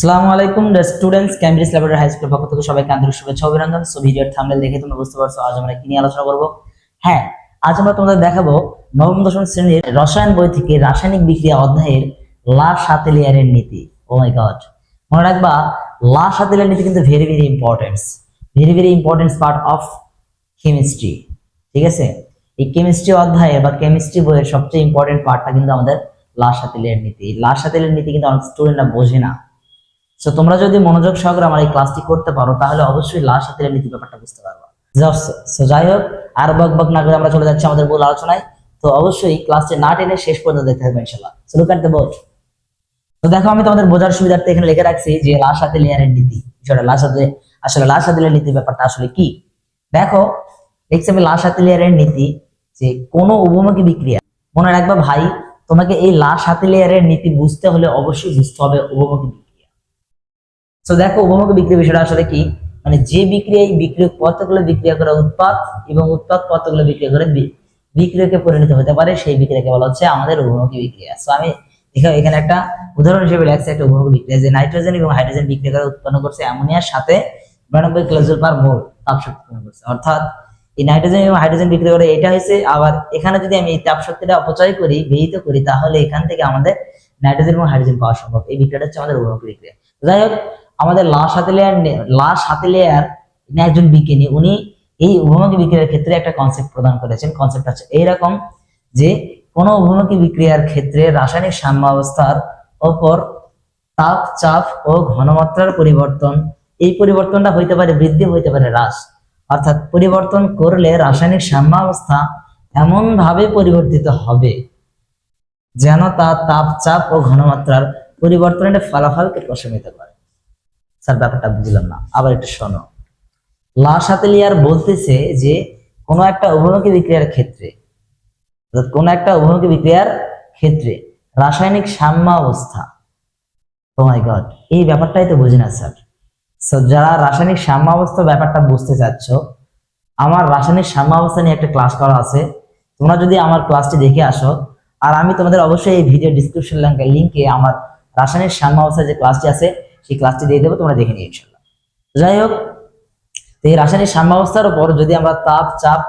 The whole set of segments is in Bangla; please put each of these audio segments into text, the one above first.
আসসালামু আলাইকুম students Cambridge laboratory high school পক্ষ থেকে সবাইকে আন্তরিক শুভেচ্ছা অভিনন্দন। সো ভিডিওর থাম্বনেল দেখে তোমরা বুঝতে পারছ, আজ আমরা কি নিয়ে আলোচনা করব? হ্যাঁ আজ আমরা তোমাদের দেখাবো নবম, দশম শ্রেণির রসায়ন বই থেকে রাসায়নিক বিক্রিয়া অধ্যায়ের লা সাতেলিয়ারের নীতি। ও মাই গড মনে রাখবা, লা সাতেলিয়ার নীতি কিন্তু very very importance very very importance part of chemistry ঠিক আছে? এই কেমিস্ট্রি অধ্যায়ে বা কেমিস্ট্রি বইয়ের সবচেয়ে ইম্পর্টেন্ট পার্টটা কিন্তু আমাদের লা সাতেলিয়ার নীতি। লা সাতেলিয়ার নীতি কিন্তু অনেক স্টুডেন্টরা বোঝে না। সো তোমরা যদি মনোযোগ সহকারে আমার এই ক্লাসটি করতে পারো, তাহলে অবশ্যই লাশ হাতের নীতি ব্যাপারটা বুঝতে পারব। সো যাই হোক, আর বক বক না করে আমরা চলে যাচ্ছি আমাদের মূল আলোচনায়। তো অবশ্যই ক্লাসটি না টেনে শেষ পর্যন্ত দেখতে হবে ইনশাল্লাহ so look at the board তো দেখো, আমি তোমাদের বোঝার সুবিধার্থে এখানে লিখে রাখছি যে লাশ হাতে লেয়ারের নীতি। বিষয়টা লাশ হাতে, আসলে লাশ হাতে নীতি ব্যাপারটা আসলে কি? দেখো দেখছি আমি লাশ হাতে লেয়ারের নীতি যে কোনো উপমুখী বিক্রিয়া। মনে রাখবা ভাই, তোমাকে এই লাশ হাতে লেয়ারের নীতি বুঝতে হলে অবশ্যই বুঝতে হবে উপমুখী বিক্রিয়া। তো দেখো উপমুখী বিক্রিয়া বিষয়টা আসলে কি? মানে যে বিক্রিয়া এই বিক্রিয়ক পদার্থগুলো বিক্রিয়া করে উৎপাদ এবং উৎপাদ পদার্থগুলো বিক্রিয়া করে বিক্রিয়কে পরিণত হতে পারে, সেই বিক্রিয়াকে বলা হচ্ছে আমাদের উপমুখী বিক্রিয়া। সো আমি এখানে এখানে একটা উদাহরণ হিসেবে লেখছি একটা উপমুখী বিক্রিয়া, যে নাইট্রোজেন এবং হাইড্রোজেন বিক্রিয়া করে উৎপন্ন করছে অ্যামোনিয়ার সাথে বিরানব্বই কিলোজুল পার মোল তাপ শক্তি উৎপন্ন করছে। অর্থাৎ এই নাইট্রোজেন এবং হাইড্রোজেন বিক্রিয়া করে এটা হয়েছে, আবার এখানে যদি আমি এই তাপ শক্তিটা অপচয় করি, ব্যয়িত করি, তাহলে এখান থেকে আমাদের নাইট্রোজেন এবং হাইড্রোজেন পাওয়া সম্ভব। এই বিক্রিয়াটা হচ্ছে আমাদের উপমুখী বিক্রিয়া। যাই হোক আমাদের লাশ হাতেলিয়ার লাশ হাতেলিয়ার ইনি একজন বিজ্ঞানী, উনি এই উপমুখী বিক্রিয়ার ক্ষেত্রে একটা কনসেপ্ট প্রদান করেছেন। কনসেপ্ট আছে এইরকম যে কোন উপমুখী বিক্রিয়ার ক্ষেত্রে রাসায়নিক সাম্যাবস্থার ওপর তাপ, চাপ ও ঘনমাত্রার পরিবর্তন, এই পরিবর্তনটা হইতে পারে বৃদ্ধি, হইতে পারে হ্রাস। অর্থাৎ পরিবর্তন করলে রাসায়নিক সাম্যাবস্থা এমন ভাবে পরিবর্তিত হবে যেন তা তাপ, চাপ ও ঘনমাত্রার পরিবর্তনের ফলাফলকে প্রশমিত করে। স্যার, ব্যাপারটা বুঝলাম না। আবার একটু শোনো। লা সাতেলিয়ার বলতেছে যে, কোনো একটা উভমুখী বিক্রিয়ার ক্ষেত্রে কোনো একটা উভমুখী বিক্রিয়ার ক্ষেত্রে রাসায়নিক সাম্যাবস্থা। ও মাই গড এই ব্যাপারটাই তো বুঝি না, স্যার। যারা রাসায়নিক সাম্যাবস্থা ব্যাপারটা বুঝতে চাচ্ছ, আমার রাসায়নিক সাম্যাবস্থা নিয়ে একটা ক্লাস করা আছে। তোমরা যদি আমার ক্লাসটি দেখে আসো, আর আমি তোমাদের অবশ্যই এই ভিডিও ডিসক্রিপশন লিঙ্কে আমার রাসায়নিক সাম্যাবস্থা যে ক্লাসটি আছে সেই ক্লাসটি দিয়ে দেবো, তোমরা দেখে নিও ইনশাল্লাহ যাই হোক এই রাসায়নিক সাম্যাবস্থার উপর যদি আমরা তাপ, চাপ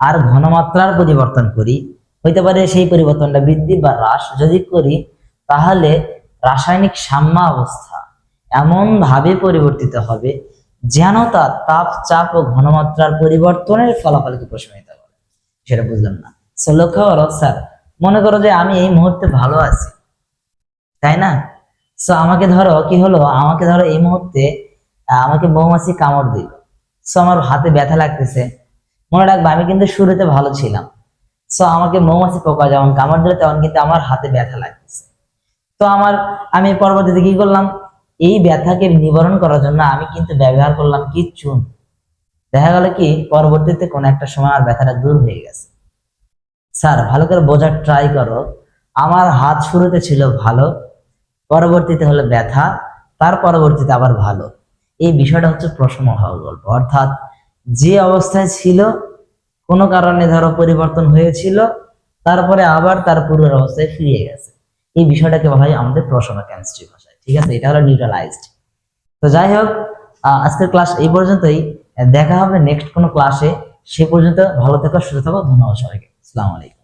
আর ঘনমাত্রার পরিবর্তন করি, হইতে পারে সেই পরিবর্তনটা বৃদ্ধি বা হ্রাস যদি করি, তাহলে রাসায়নিক সাম্যাবস্থা এমন ভাবে পরিবর্তিত হবে যেন তা তাপ, চাপ ও ঘনমাত্রার পরিবর্তনের ফলাফলকে প্রশমিত করে। সেটা বুঝলাম না। লক্ষ্য করো, স্যার, মনে করো যে আমি এই মুহূর্তে ভালো আছি। তাই না? সো আমাকে ধরো কি হলো? আমাকে ধরো এই মুহূর্তে আমাকে মৌমাছি কামড় দিল। সো আমার হাতে ব্যথা লাগতেছে। মনে রাখবে, আমি কিন্তু শুরুতে ভালো ছিলাম। সো আমাকে মৌমাছি পোকা যেমন কামড় দিলে, তেমন কিন্তু আমার হাতে ব্যথা লাগতেছে। তো আমার, আমি পরবর্তীতে কি করলাম? এই ব্যথাকে নিবারণ করার জন্য আমি কিন্তু ব্যবহার করলাম কি চুন দেখা গেল কি, পরবর্তীতে কোন একটা সময় আমার ব্যথাটা দূর হয়ে গেছে। স্যার ভালো করে বোঝার ট্রাই করো। আমার হাত শুরুতে ছিল ভালো পরবর্তীতে হলো ব্যথা, তার পরবর্তীতে আবার ভালো। এই বিষয়টা হচ্ছে হওয়া গল্প অর্থাৎ যে অবস্থায় ছিল, কোনো কারণে ধরো পরিবর্তন হয়েছিল, তারপরে আবার তার পূর্বের অবস্থায় ফিরে গেছে। এই বিষয়টাকে বলা হয় আমাদের প্রশম কেমিস্ট্রি ভাষায়। ঠিক আছে? এটা হলো নিউট্রালাইজড তো যাই হোক আজকের ক্লাস এই পর্যন্তই। দেখা হবে নেক্সট কোনো ক্লাসে সে পর্যন্ত ভালো থেকো, সুস্থ থাকো। ধন্যবাদ সবাইকে। আসসালামু আলাইকুম।